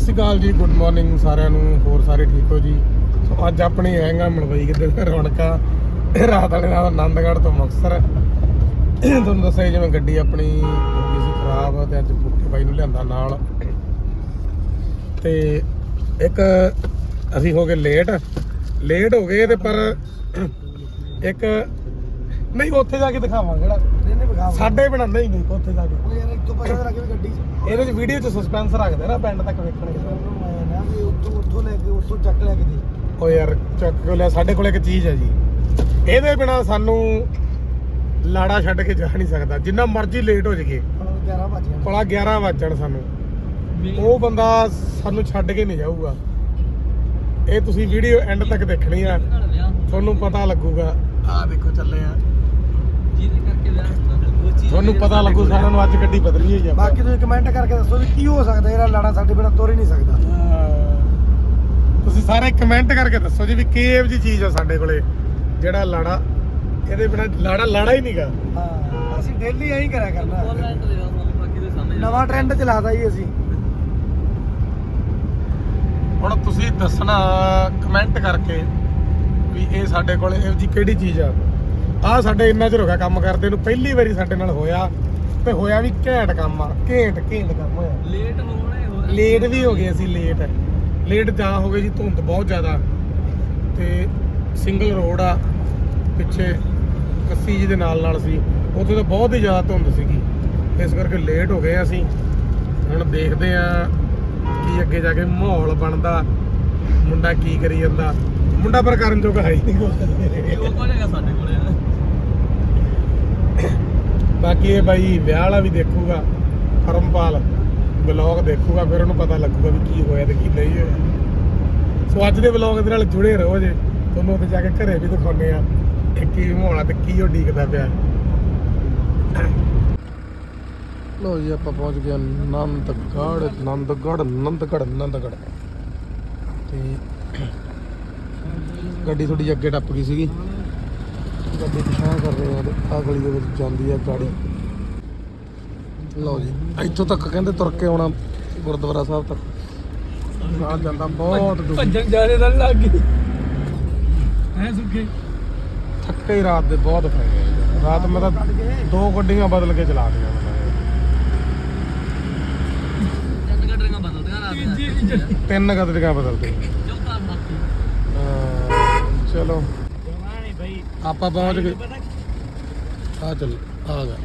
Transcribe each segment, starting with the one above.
ਸਤਿ ਸ਼੍ਰੀ ਅਕਾਲ ਜੀ good morning ਸਾਰਿਆਂ ਨੂੰ ਹੋਰ ਸਾਰੇ ਠੀਕ ਹੋ ਜੀ? ਸੋ ਅੱਜ ਆਪਣੀ ਹੈਗਾ ਮਲਵਈ ਕਿਤੇ ਰੌਣਕਾਂ। ਰਾਤ ਵਾਲੇ ਨਾਲ ਆਨੰਦਗੜ੍ਹ ਤੋਂ ਮੁਕਤਸਰ। ਤੁਹਾਨੂੰ ਦੱਸਿਆ ਜਿਵੇਂ ਗੱਡੀ ਆਪਣੀ ਹੋ ਗਈ ਸੀ ਖਰਾਬ ਤੇ ਅੱਜ ਬੁੱਕੇ ਬਾਈ ਨੂੰ ਲਿਆਂਦਾ ਨਾਲ। ਤੇ ਇੱਕ ਅਸੀਂ ਹੋ ਗਏ ਲੇਟ ਲੇਟ ਹੋ ਗਏ ਤੇ ਪਰ ਇੱਕ ਨਹੀਂ ਉੱਥੇ ਜਾ ਕੇ ਦਿਖਾਵਾਂਗੇ ਜਿਹੜਾ ਸਾਡੇ ਬਣਾ ਨਹੀਂ ਨਹੀਂ ਉੱਥੇ ਜਾ ਕੇ। ਤੋਂ ਪਤਾ ਲੱਗੇ ਵੀ ਗੱਡੀ ਚ ਇਹਦੇ ਚ ਵੀਡੀਓ ਚ ਸਸਪੈਂਸ ਰੱਖਦੇ ਨਾ ਪਿੰਡ ਤੱਕ ਵੇਖਣਗੇ ਉਹਨੂੰ ਆਇਆ ਨਾ ਵੀ ਉੱਥੋਂ ਉੱਥੋਂ ਲੈ ਕੇ ਉੱਥੋਂ ਚੱਕ ਲੈ ਕੇ ਦੇ। ਓ ਯਾਰ ਚੱਕ ਕੇ ਲਿਆ ਸਾਡੇ ਕੋਲ ਇੱਕ ਚੀਜ਼ ਹੈ ਜੀ। ਇਹਦੇ ਬਿਨਾ ਸਾਨੂੰ ਲਾੜਾ ਛੱਡ ਕੇ ਜਾ ਨਹੀਂ ਸਕਦਾ। ਜਿੰਨਾ ਮਰਜ਼ੀ ਲੇਟ ਹੋ ਜਾਈਏ। ਹੁਣ 11 ਵਜ ਗਏ। ਭਲਾ 11 ਵੱਜਣ ਸਾਨੂੰ। ਉਹ ਬੰਦਾ ਸਾਨੂੰ ਛੱਡ ਕੇ ਨਹੀਂ ਜਾਊਗਾ। ਇਹ ਤੁਸੀਂ ਵੀਡੀਓ ਐਂਡ ਤੱਕ ਦੇਖਣੀ ਆ। ਤੁਹਾਨੂੰ ਪਤਾ ਲੱਗੂਗਾ। ਆ ਦੇਖੋ ਚੱਲੇ ਆ। ਤੁਹਾਨੂੰ ਪਤਾ ਲੱਗੂ ਸਾਰਿਆਂ ਨੂੰ ਅੱਜ ਗੱਡੀ ਬਦਲੀ ਹੋਈ ਆ। ਬਾਕੀ ਤੁਸੀਂ ਕਮੈਂਟ ਕਰਕੇ ਦੱਸੋ ਵੀ ਕੀ ਹੋ ਸਕਦਾ ਇਹਦਾ ਲਾੜਾ ਸਾਡੇ ਬਿਨਾ ਤੁਰ ਹੀ ਨਹੀਂ ਸਕਦਾ। ਅਹ ਤੁਸੀਂ ਸਾਰੇ ਕਮੈਂਟ ਕਰਕੇ ਦੱਸੋ ਜੀ ਵੀ ਕੀ ਇਹੋ ਜੀ ਚੀਜ਼ ਆ ਸਾਡੇ ਕੋਲੇ ਜਿਹੜਾ ਲਾੜਾ ਇਹਦੇ ਬਿਨਾ ਲਾੜਾ ਲਾੜਾ ਹੀ ਨਹੀਂਗਾ। ਹਾਂ ਅਸੀਂ ਡੇਲੀ ਐਂ ਹੀ ਕਰਿਆ ਕਰਨਾ। ਨਵਾਂ ਟ੍ਰੈਂਡ ਚਲਾਦਾ ਜੀ ਅਸੀਂ। ਹੁਣ ਤੁਸੀਂ ਦੱਸਣਾ ਕਮੈਂਟ ਕਰਕੇ ਵੀ ਇਹ ਸਾਡੇ ਕੋਲ ਇਹੋ ਜੀ ਕਿਹੜੀ ਚੀਜ਼ ਆ। ਆ ਸਾਡੇ ਇੰਨਾ ਚਿਰ ਹੋ ਗਿਆ ਕੰਮ ਕਰਦੇ ਨੂੰ ਪਹਿਲੀ ਵਾਰੀ ਸਾਡੇ ਨਾਲ ਹੋਇਆ ਤੇ ਹੋਇਆ ਵੀ ਘੈਂਟ ਕੰਮ ਆ ਘੈਂਟ ਘੈਂਟ ਕੰਮ ਹੋਇਆ। ਲੇਟ ਵੀ ਹੋ ਗਏ ਅਸੀਂ ਲੇਟ ਲੇਟ ਜਾ ਹੋ ਗਏ ਜੀ ਧੁੰਦ ਬਹੁਤ ਜ਼ਿਆਦਾ। ਤੇ ਸਿੰਗਲ ਰੋਡ ਆ ਪਿੱਛੇ ਕੱਸੀ ਜੀ ਦੇ ਨਾਲ ਨਾਲ ਸੀ। ਉੱਥੇ ਤਾਂ ਬਹੁਤ ਹੀ ਜ਼ਿਆਦਾ ਧੁੰਦ ਸੀਗੀ। ਇਸ ਕਰਕੇ ਲੇਟ ਹੋ ਗਏ ਅਸੀਂ। ਹੁਣ ਦੇਖਦੇ ਆ ਕੀ ਅੱਗੇ ਜਾ ਕੇ ਮਾਹੌਲ ਬਣਦਾ ਮੁੰਡਾ ਕੀ ਕਰੀ ਜਾਂਦਾ। ਮੁੰਡਾ ਪਰ ਕਰਨ ਜੋਗਾ ਹੈ ਹੀ ਨਹੀਂ ਕੋਈ। ਬਾਕੀ ਇਹ ਬਾਈ ਵਿਆਹ ਵਾਲਾ ਵੀ ਦੇਖੂਗਾ, ਪਰਮਪਾਲ ਵਲੌਗ ਦੇਖੂਗਾ, ਫਿਰ ਉਹਨੂੰ ਪਤਾ ਲੱਗੂਗਾ ਵੀ ਕੀ ਹੋਇਆ ਤੇ ਕੀ ਨਹੀਂ ਹੋਇਆ। ਸੋ ਅੱਜ ਦੇ ਵਲੌਗ ਦੇ ਨਾਲ ਜੁੜੇ ਰਹੋ ਜੇ। ਤੁਹਾਨੂੰ ਉੱਥੇ ਜਾ ਕੇ ਘਰੇ ਵੀ ਦਿਖਾਉਨੇ ਆ ਕੀ ਮਾਹੌਲ ਤੇ ਕੀ ਉਹ ਡੀਕਦਾ ਪਿਆ। ਲੋ ਜੀ, ਆਪਾਂ ਪਹੁੰਚ ਗਏ ਆਨੰਦਗੜ੍ਹ ਆਨੰਦਗੜ੍ਹ ਆਨੰਦਗੜ੍ਹ ਆਨੰਦਗੜ੍ਹ ਤੇ ਗੱਡੀ ਥੋੜੀ ਅੱਗੇ ਟੱਪ ਗਈ ਸੀਗੀ। ਗੱਡੀ ਪਿਛਾਂ ਕਰ ਰਹੇ ਆ ਤੇ ਆਹ ਗਲੀ ਦੇ ਵਿੱਚ ਜਾਂਦੀ ਆ ਗਾੜੀ। ਲਓ ਜੀ ਇੱਥੋਂ ਤੱਕ ਕਹਿੰਦੇ ਤੁਰ ਕੇ ਆਉਣਾ ਗੁਰਦੁਆਰਾ ਸਾਹਿਬ ਤੱਕ। ਆ ਜਾਂਦਾ ਬਹੁਤ ਦੂਰ ਭੱਜਣ ਜਾਣੇ ਨਾਲ ਲੱਗ ਗਈ। ਹੈ ਸੁੱਕੇ ਥੱਕੇ ਹੀ ਰਾਤ ਦੇ ਬਹੁਤ ਪੈ ਗਏ ਰਾਤ ਮੈਂ ਤਾਂ ਦੋ ਗੱਡੀਆਂ ਬਦਲ ਕੇ ਚਲਾ ਦਿਆਂ ਮੈਂ ਤਿੰਨ ਗੱਡੀਆਂ ਬਦਲਦੇ ਚਲੋ। ਆਪਾਂ ਪਹੁੰਚ ਗਏ। ਆ ਚੱਲ ਆ ਗਿਆ।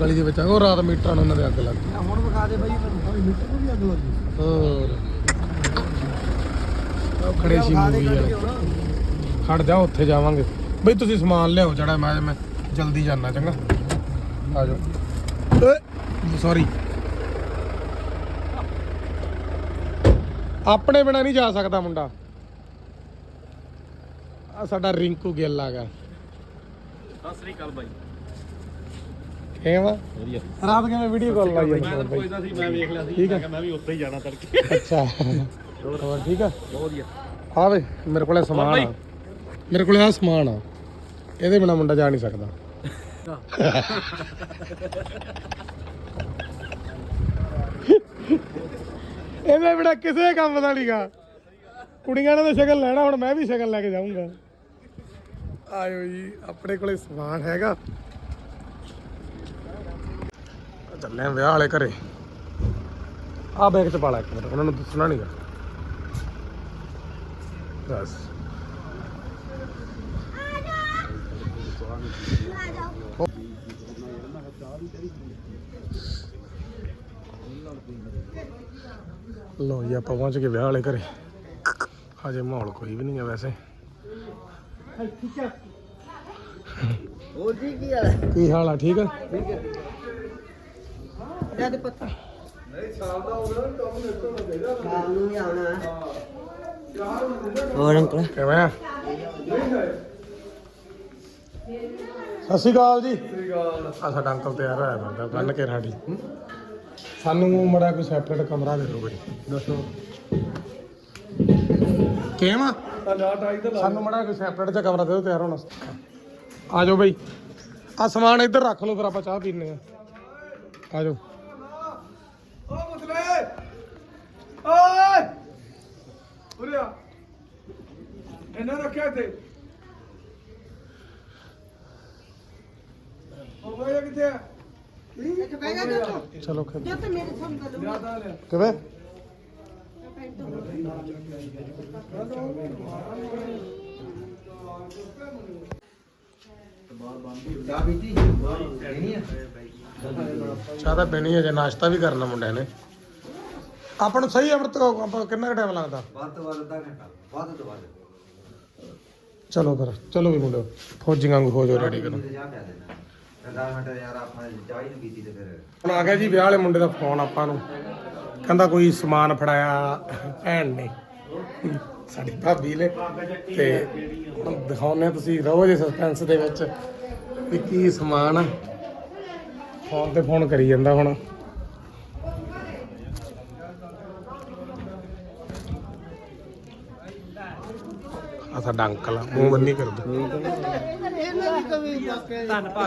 ਗਲੀ ਦੇ ਵਿੱਚ ਆ ਉਹ ਰਾਤ ਮੀਟਰਾਂ ਨੂੰ ਉਹਨਾਂ ਦੇ ਅੱਗ ਲੱਗ ਗਈ। ਹੁਣ ਵਿਖਾ ਦੇ ਬਾਈ ਤੁਹਾਨੂੰ ਮੀਟਰ ਨੂੰ ਵੀ ਅੱਗ ਲੱਗੀ। ਹੋਰ। ਉਹ ਖੜੇ ਸੀ ਮੂਵੀ ਵਾਲੇ। ਖੜ ਜਾ ਉੱਥੇ ਜਾਵਾਂਗੇ। ਬਈ ਤੁਸੀਂ ਸਮਾਨ ਲਿਆਓ ਜਿਹੜਾ ਮੈਂ ਮੈਂ ਜਲਦੀ ਜਾਣਾ ਚੰਗਾ? ਆ ਜਾਓ। ਸੌਰੀ ਆਪਣੇ ਬਿਨਾ ਨਹੀਂ ਜਾ ਸਕਦਾ ਮੁੰਡਾ। ਆ ਸਾਡਾ ਰਿੰਕੂ ਗਿੱਲ ਆ ਗਿਆ। ਸਤਿ ਸ੍ਰੀ ਅਕਾਲ ਬਾਈ। ਕਿਵੇਂ ਵਧੀਆ। ਰਾਤ ਕਿਵੇਂ ਵੀਡੀਓ ਕਾਲ ਲਾਈ ਮੈਂ ਤਾਂ ਪੁੱਛਦਾ ਸੀ ਮੈਂ ਵੇਖ ਲਿਆ ਸੀ। ਮੈਂ ਕਿਹਾ ਮੈਂ ਵੀ ਉੱਥੇ ਹੀ ਜਾਣਾ ਤੜਕੇ। ਅੱਛਾ। ਹੋਰ। ਠੀਕ ਆ? ਵਧੀਆ। ਆ ਵੇ ਮੇਰੇ ਕੋਲੇ ਸਮਾਨ। ਆ। ਮੇਰੇ ਕੋਲੇ ਆ ਸਮਾਨ ਆ। ਇਹਦੇ ਬਿਨਾ ਮੁੰਡਾ ਜਾ ਨਹੀਂ ਸਕਦਾ। ਇਹਦੇ ਬਿਨਾ ਕਿਸੇ ਕੰਮ ਦਾ ਨਹੀਂਗਾ ਕੁੜੀਆਂ ਨੇ ਤਾਂ ਸ਼ਗਨ ਲੈਣਾ ਹੁਣ ਮੈਂ ਵੀ ਸ਼ਗਨ ਲੈ ਕੇ ਜਾਊਂਗਾ। ਆਇਓ ਜੀ, ਆਪਣੇ ਕੋਲੇ ਸਮਾਨ ਹੈਗਾ। ਚੱਲੇ ਵਿਆਹ ਵਾਲੇ ਘਰੇ। ਆ ਬੈਗ ਚ ਪਾ ਲੈ ਇੱਕ ਮਿੰਟ, ਉਹਨਾਂ ਨੂੰ ਦੱਸਣਾ ਨਹੀਂਗਾ ਬਸ। ਲੋ ਜੀ, ਆਪਾਂ ਪਹੁੰਚ ਗਏ ਵਿਆਹ ਵਾਲੇ ਘਰੇ। ਹਜੇ ਮਾਹੌਲ ਕੋਈ ਵੀ ਨਹੀਂ ਹੈ ਵੈਸੇ। ਹੋਰ ਜੀ ਕੀ ਹਾਲ ਹੈ ਕੀ ਹਾਲ ਆ ਠੀਕ ਆ? ਜਦ ਪਤਾ ਸ਼ਾਮ ਨੂੰ ਵੀ ਆਉਣਾ ਹੋਰ ਅੰਕਲ? ਕਿਵੇਂ ਆ? ਸਤਿ ਸ਼੍ਰੀ ਅਕਾਲ ਜੀ। ਆ ਸਾਡਾ ਅੰਕਲ ਤਿਆਰ ਹੋਇਆ ਬੰਦਾ ਬੰਨ ਕੇ ਰਾਡੀ ਸਾਨੂੰ ਮੜਾ ਕੋਈ ਸੈਪਰੇਟ ਕਮਰਾ ਦੇ ਦਿਓ ਬਈ ਦੱਸੋ ਕਿਵੇਂ ਆ? ਸਾਨੂੰ ਮੜਾ ਕੋਈ ਸੈਪਰੇਟ ਜਿਹਾ ਕਮਰਾ ਦੇ ਦਿਓ ਤਿਆਰ ਹੋਣ ਆ ਜਾਓ ਬਈ। ਆ ਸਮਾਨ ਇੱਧਰ ਰੱਖ ਲਓ ਫਿਰ ਆਪਾਂ ਚਾਹ ਪੀਣੇ ਆ ਆ ਜਾਓ। ਓਏ! ਉਰੇ ਆ। ਇਹਨਾਂ ਰੱਖਿਆ ਇੱਥੇ। ਉਹ ਬਈ ਕਿੱਥੇ ਆ? ਇੱਕ ਬਹਿ ਗਿਆ ਜੋ। ਚਲੋ ਖੇਡ। ਜੋ ਤੇ ਮੇਰੇ ਸੰਗ ਲੂ ਤਾਂ ਲਿਆ ਕਿਵੇਂ? ਚਾਹ ਤਾਂ ਪੀਣੀ ਹੈ ਜੇ ਨਾਸ਼ਤਾ ਵੀ ਕਰਨਾ ਮੁੰਡਿਆਂ ਨੇ। ਆਪਾਂ ਨੂੰ ਸਹੀ ਅੰਮ੍ਰਿਤ ਆਪਾਂ ਕਿੰਨਾ ਟਾਈਮ ਲੱਗਦਾ? ਵੱਧ ਤੋਂ ਵੱਧ ਅੱਧਾ ਘੰਟਾ ਵੱਧ ਤੋਂ ਵੱਧ। ਚਲੋ ਫਿਰ ਚਲੋ ਵੀ ਮੁੰਡਿਓ ਫੌਜੀਆਂ ਵਾਂਗੂ ਹੋ ਜਾਓ ਰੈਡੀ ਕਰੋ। ਜਾ ਪਿਆ ਦੇਣਾ। ਅੱਧਾ ਘੰਟਾ ਯਾਰ ਆਪਾਂ ਚਾਹ ਹੀ ਨਹੀਂ ਤੇ ਫਿਰ। ਹੁਣ ਆ ਗਿਆ ਜੀ ਵਿਆਹ ਵਾਲੇ ਮੁੰਡੇ ਦਾ ਫੋਨ ਆਪਾਂ ਨੂੰ। ਕਹਿੰਦਾ ਕੋਈ ਸਮਾਨ ਫੜਾਇਆ ਭੈਣ ਨੇ। ਸਾਡੀ ਭਾਬੀ ਨੇ। ਤੇ ਹੁਣ ਦਿਖਾਉਂਦੇ ਹਾਂ ਤੁਸੀਂ ਰਹੋ ਜੇ ਸਸਪੈਂਸ ਦੇ ਵਿੱਚ ਵੀ ਕੀ ਸਮਾਨ ਆ। ਫੋਨ ਤੇ ਫੋਨ ਕਰੀ ਜਾਂਦਾ ਹੁਣ। ਆ ਸਾਡਾ ਅੰਕਲ ਆ ਮੂੰਹ ਬੰਨੀ ਕਰਦਾ।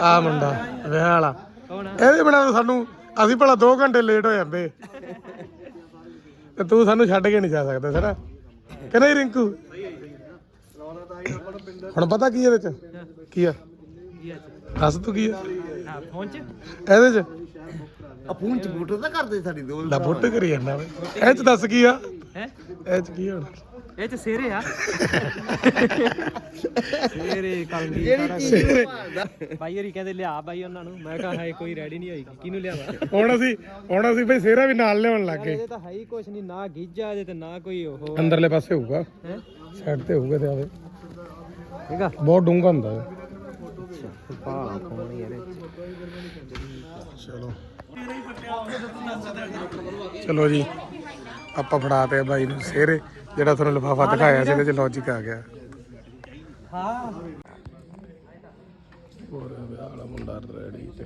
ਆ ਮੁੰਡਾ ਵਿਆਹ ਵਾਲਾ। ਇਹਦੇ ਬਿਨਾਂ ਤਾਂ ਸਾਨੂੰ ਅਸੀਂ ਭਲਾ 2 ਘੰਟੇ ਲੇਟ ਹੋ ਜਾਂਦੇ। ਤੇ ਤੂੰ ਸਾਨੂੰ ਛੱਡ ਕੇ ਨਹੀਂ ਜਾ ਸਕਦਾ ਸਰ। ਕਿ ਨਹੀਂ ਰਿੰਕੂ? ਹੁਣ ਪਤਾ ਕੀ ਇਹਦੇ ਚ? ਕੀ ਆ? ਦੱਸ ਤੂੰ ਕੀ ਆ? ਫੋਨ ਚ? ਇਹਦੇ ਚ ਅਪੂਨ ਚ ਬੂਟੋ ਤਾਂ ਕਰਦੇ ਸਾਡੀ ਦੋ ਦਾ ਫੋਟੋ ਕਰੀ ਜਾਂਦਾ ਵੇ। ਇਹ ਚ ਦੱਸ ਕੀ ਆ? ਹੈ? ਇਹ ਚ ਕੀ ਹੋਣਾ। ਇਹ ਚ ਸੇਰੇ ਆ। ਸੇਰੇ ਕਲਗੀ ਸਵੇਰੇ। ਬਾਈ ਹਰੀ ਕਹਿੰਦੇ ਲਿਆ ਬਾਈ ਉਹਨਾਂ ਨੂੰ। ਮੈਂ ਕਿਹਾ ਹਾਏ ਕੋਈ ਰੈਡੀ ਨਹੀਂ ਹੋਈ। ਕਿਹਨੂੰ ਲਿਆਵਾਂ ਹੁਣ ਅਸੀਂ ਹੁਣ ਅਸੀਂ ਬਈ ਸੇਰਾ ਵੀ ਨਾਲ ਲਿਆਉਣ ਲੱਗ ਗਏ। ਇਹਦੇ ਤਾਂ ਹੈ ਹੀ ਕੁਛ ਨਹੀਂ ਨਾ ਗੀਜਾ ਇਹਦੇ ਤੇ ਨਾ ਕੋਈ ਉਹ। ਅੰਦਰਲੇ ਪਾਸੇ ਹੋਊਗਾ। ਹੈ? ਸਾਈਡ ਤੇ ਹੋਊਗਾ ਤੇ ਆਵੇ। ਠੀਕ ਆ। ਬਹੁਤ ਡੂੰਘਾ ਹੁੰਦਾ ਹੈ ਚਲੋ। ਚਲੋ ਜੀ ਆਪਾਂ ਫੜਾਤੇ ਆ ਬਾਈ ਨੂੰ ਸੇਰੇ ਜਿਹੜਾ ਤੁਹਾਨੂੰ ਲਿਫਾਫਾ ਦਿਖਾਇਆ ਸੀ ਇਹਦੇ ਚ ਲੌਜੀਕ ਆ ਗਿਆ। ਹਾਂ। ਹੋਰ ਵਿਆਹ ਵਾਲਾ ਮੁੰਡਾ ਰੈਡੀ ਤੇ।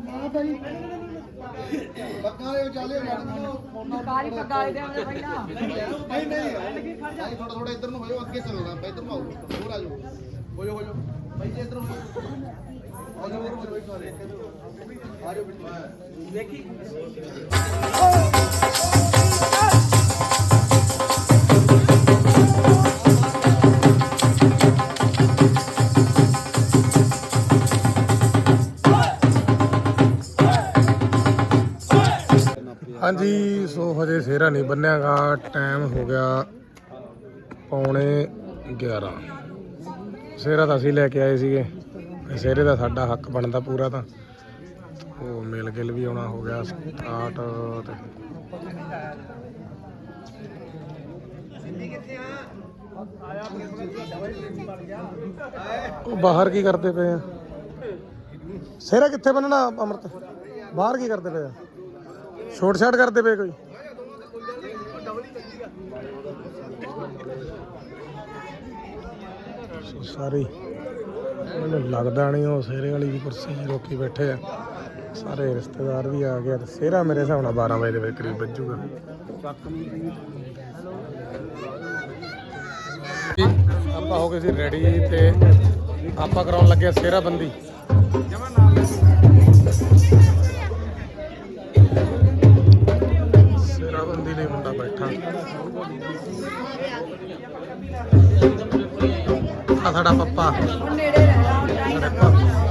ਬਾਰੀ ਪਕਾਈ ਦੇ ਉਹਨੇ ਪਹਿਲਾਂ। ਨਹੀਂ ਨਹੀਂ। ਭਾਈ ਥੋੜਾ ਥੋੜਾ ਇੱਧਰ ਨੂੰ ਹੋਇਓ ਅੱਗੇ ਚੱਲਣਾ ਪੈ ਇੱਧਰ ਨੂੰ ਆਓ। ਹੋਰ ਆ ਜਾਓ। ਹੋ ਜਾਓ ਹੋ ਜਾਓ। ਭਾਈ ਜੀ ਇੱਧਰ ਨੂੰ ਹੋ ਜਾਓ ਆ ਜਾਓ ਬਿਲਕੁਲ ਦੇਖੀ। ਹਾਂਜੀ, ਸੋ ਹਜੇ ਸੇਰਾ ਨਹੀਂ ਬੰਨਿਆਗਾ ਟਾਈਮ ਹੋ ਗਿਆ ਪੌਣੇ 11 ਸੇਰਾ ਤਾਂ ਅਸੀਂ ਲੈ ਕੇ ਆਏ ਸੀਗੇ, ਤੇ ਸੇਰੇ ਦਾ ਸਾਡਾ ਹੱਕ ਬਣਦਾ ਪੂਰਾ ਤਾਂ। ਉਹ ਮਿਲ ਗਿਲ ਵੀ ਆਉਣਾ ਹੋ ਗਿਆ ਸਟਾਰਟ ਤੇ। ਉਹ ਬਾਹਰ ਕੀ ਕਰਦੇ ਪਏ ਆ? ਸੇਰਾ ਕਿੱਥੇ ਬੰਨਣਾ, ਅਮਰਤ? ਬਾਹਰ ਕੀ ਕਰਦੇ ਪਏ ਆ? ਛੋਟ ਛਾਟ ਕਰਦੇ ਪਏ ਕੋਈ? ਸੋ ਸਾਰੀ ਮੈਨੂੰ ਲੱਗਦਾ ਨਹੀਂ ਉਹ ਸੇਰੇ ਵਾਲੀ ਦੀ ਕੁਰਸੀ ਰੋਕੀ ਬੈਠੇ ਆ। ਸਾਰੇ ਰਿਸ਼ਤੇਦਾਰ ਵੀ ਆ ਗਏ ਆ ਸੇਰਾ ਮੇਰੇ ਹਿਸਾਬ ਨਾਲ 12 ਵਜੇ ਦੇ ਵਿੱਚ ਕਰੀਬ ਵੱਜੂਗਾ ਆਪਾਂ ਹੋ ਗਏ ਸੀ ਰੈਡੀ ਤੇ ਆਪਾਂ ਕਰਾਉਣ ਲੱਗੇ ਆ ਸੇਰਾ ਬੰਦੀ ਸੇਰਾ ਬੰਦੀ ਲਈ ਮੁੰਡਾ ਬੈਠਾ। ਆ ਸਾਡਾ ਪੱਪਾ। ਨੇੜੇ ਰਹਿਣਾ ਪਾਪਾ